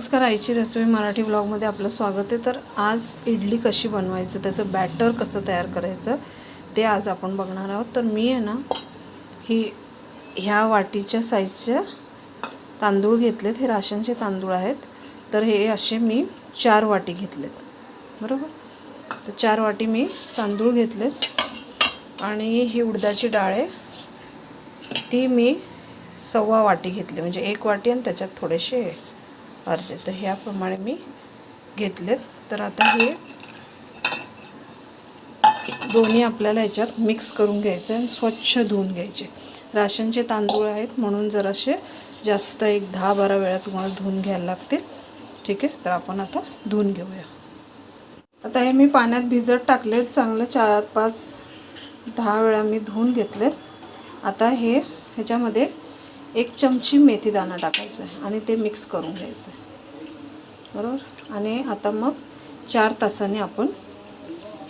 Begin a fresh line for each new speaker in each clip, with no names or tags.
नमस्कार आईची रेसिपी मराठी ब्लॉगमध्ये आपलं स्वागत आहे. तर आज इडली कशी बनवायचं त्याचं बॅटर कसं तयार करायचं ते आज आपण बघणार आहोत. तर मी आहे ना ही ह्या वाटीच्या साईजच्या तांदूळ घेतलेत. हे राशनचे तांदूळ आहेत. तर हे असे मी चार वाटी घेतलेत. बरोबर? तर चार वाटी मी तांदूळ घेतलेत. आणि ही उडदाची डाळ आहे. ती मी सव्वा वाटी घेतली. म्हणजे एक वाटी आणि त्याच्यात थोडेसे अर्धे. तर ह्याप्रमाणे मी घेतलेत. तर आता हे दोन्ही आपल्याला याच्यात मिक्स करून घ्यायचं आणि स्वच्छ धुवून घ्यायचे. राशनचे तांदूळ आहेत म्हणून जरासे जास्त एक दहा बारा वेळा तुम्हाला धुवून घ्यायला लागतील. ठीक आहे? तर आपण आता धुवून घेऊया. आता हे मी पाण्यात भिजत टाकलेत. चांगलं चार पाच दहा वेळा मी धुवून घेतलेत. आता हे ह्याच्यामध्ये एक चमची मेथी दाणा टाकायचं आहे आणि ते मिक्स करून घ्यायचं आहे. बरोबर? आणि आता मग चार तासाने आपण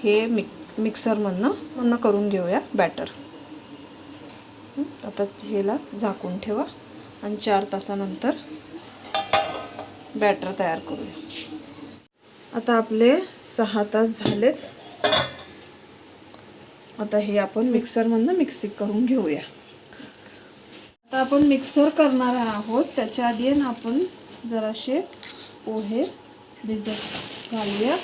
हे मिक मिक्सरमधनं मधनं करून घेऊया बॅटर. आता ह्याला झाकून ठेवा आणि चार तासानंतर बॅटर तयार करूया. आता आपले सहा तास झालेत. आता हे आपण मिक्सरमधनं मिक्सिंग करून घेऊया. आता आपण मिक्सर करणार आहोत. त्याच्या आधी ना आपण जराशे पोहे भिजत घालूया.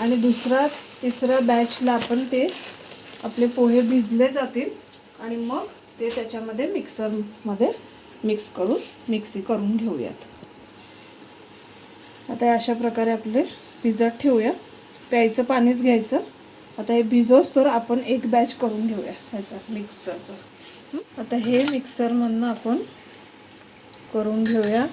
आणि दुसरा तिसऱ्या बॅचला आपण ते आपले पोहे भिजले जातील. आणि मग ते त्याच्यामध्ये मिक्सरमध्ये मिक्स करून मिक्सी करून घेऊयात. आता अशा प्रकारे आपले भिजत ठेवूया. प्यायचं पाणीच घ्यायचं. आता हे भिजोस तर आपण एक बॅच करून घेऊया ह्याचा मिक्सरचा आता हे मिक्सरमधनं आपण करून घेऊया.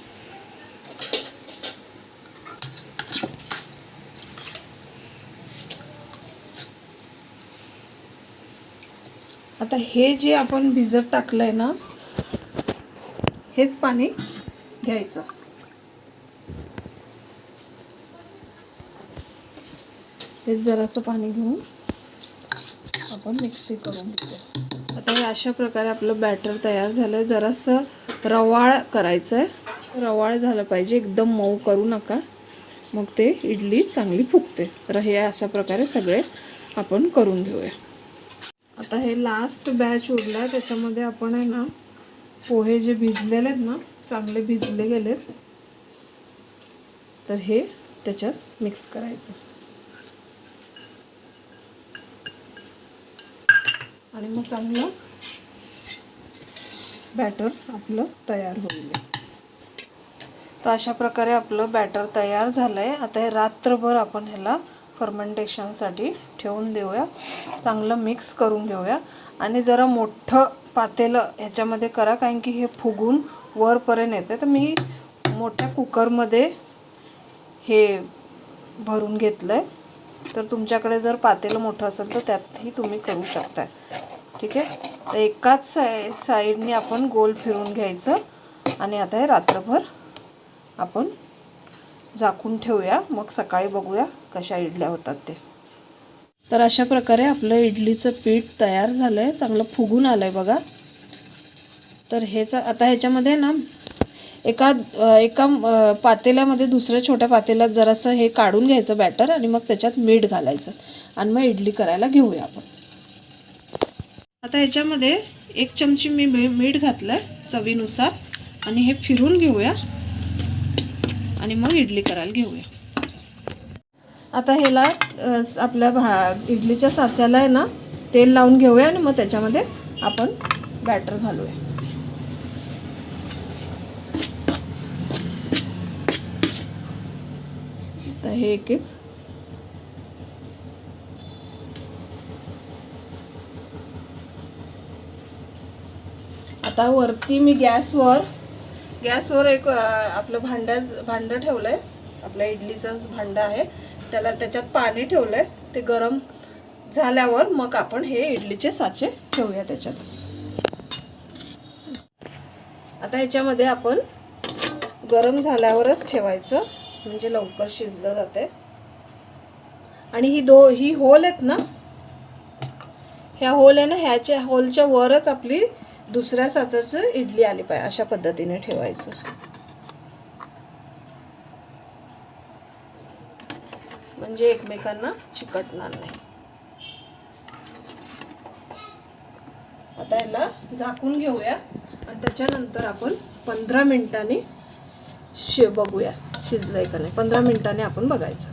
आता हे जे आपण भिजत टाकलंय ना हेच पाणी घ्यायचं. हेच जरासं पाणी घेऊन आपण मिक्सी करून घेऊया. अशा प्रकारे आपलं बॅटर तयार झालं आहे जरासं रवाळ करायचं आहे रवाळ झालं पाहिजे. एकदम मऊ करू नका. मग ते इडली चांगली फुगते. तर हे अशा प्रकारे सगळे आपण करून घेऊया. आता हे लास्ट बॅच उरला आहे त्याच्यामध्ये आपण आहे ना पोहे जे भिजलेले आहेत ना चांगले भिजले गेलेत. तर हे त्याच्यात मिक्स करायचं. आणि मग चांगलं बॅटर आपलं तयार होईल तर अशा प्रकारे आपलं बॅटर तयार झालं आहे आता हे रात्रभर आपण ह्याला फर्मेंटेशनसाठी ठेवून देऊया. चांगलं मिक्स करून घेऊया. आणि जरा मोठं पातेलं ह्याच्यामध्ये करा कारण की हे फुगून वरपर्यंत येते तर मी मोठ्या कुकरमध्ये हे भरून घेतलं आहे तर तुमच्याकडे जर पातेलं मोठं असेल तर त्यातही तुम्ही करू शकता ठीक आहे? तर एकाच साय साईडने आपण गोल फिरून घ्यायचं. आणि आता हे रात्रभर आपण झाकून ठेवूया. मग सकाळी बघूया कशा इडल्या होतात ते. तर अशा प्रकारे आपलं इडलीचं पीठ तयार झालं आहे चांगलं फुगून आलं आहे बघा. तर हेचा आता ह्याच्यामध्ये ना एका एका पातेल्यामध्ये दुसऱ्या छोट्या पातेल्यात जरासं हे काढून घ्यायचं बॅटर आणि मग त्याच्यात मीठ घालायचं. आणि मग इडली करायला घेऊया आपण. आता ह्याच्यामध्ये एक चमची मी मी मीठ घातलं चवीनुसार आणि हे फिरून घेऊया. आणि मग इडली करायला घेऊया. आता ह्याला आपल्या भा इडलीच्या साच्याला आहे ना तेल लावून घेऊया आणि मग त्याच्यामध्ये आपण बॅटर घालूया. तर हे एक एक आता वरती मी गॅसवर गॅसवर एक आपलं भांड्या भांडं ठेवलं आहे आपल्या इडलीचं भांडं आहे. त्याला त्याच्यात पाणी ठेवलं आहे ते गरम झाल्यावर मग आपण हे इडलीचे साचे ठेवूया त्याच्यात. आता ह्याच्यामध्ये आपण गरम झाल्यावरच ठेवायचं. म्हणजे लवकर शिजलं जाते आणि ही दो ही होल आहेत ना? ह्या होल आहे ना? ह्याच्या होलच्या वरच आपली दुसऱ्या साचाचं इडली आली पाहिजे अशा पद्धतीने ठेवायचं. म्हणजे एकमेकांना चिकटणार नाही. आता याला झाकून घेऊया आणि त्याच्यानंतर आपण पंधरा मिनिटांनी शि बघूया शिजलंय का नाही. पंधरा मिनिटांनी आपण बघायचं.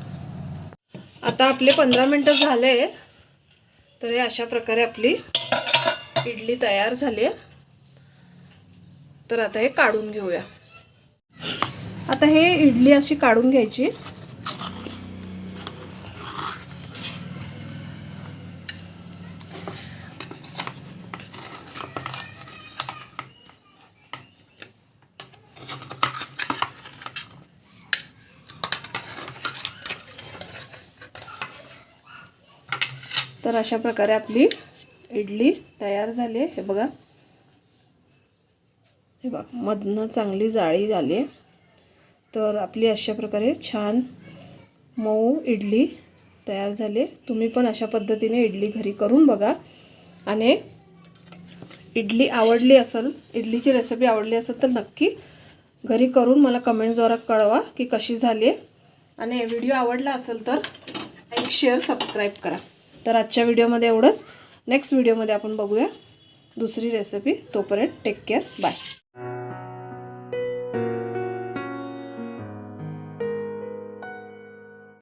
आता आपले पंधरा मिनटं झाले तर हे अशा प्रकारे आपली इडली तयार झाली आहे. तर आता हे काढून घेऊया. आता हे इडली अशी काढून घ्यायची. तर अशा प्रकारे आपली इडली तयार झाली आहे. हे बघा. हे बघ मधनं चांगली जाळी झाली आहे. तर आपली अशा प्रकारे छान मऊ इडली तयार झाली आहे. तुम्ही पण अशा पद्धतीने इडली घरी करून बघा. आणि इडली आवडली असेल इडलीची रेसिपी आवडली असेल तर नक्की घरी करून मला कमेंट्सद्वारा कळवा की कशी झाली आहे. आणि व्हिडिओ आवडला असेल तर लाईक शेअर सबस्क्राईब करा. तर आजच्या व्हिडिओमध्ये एवढंच. नेक्स्ट व्हिडिओमध्ये आपण बघूया दुसरी रेसिपी तोपर्यंत टेक केअर बाय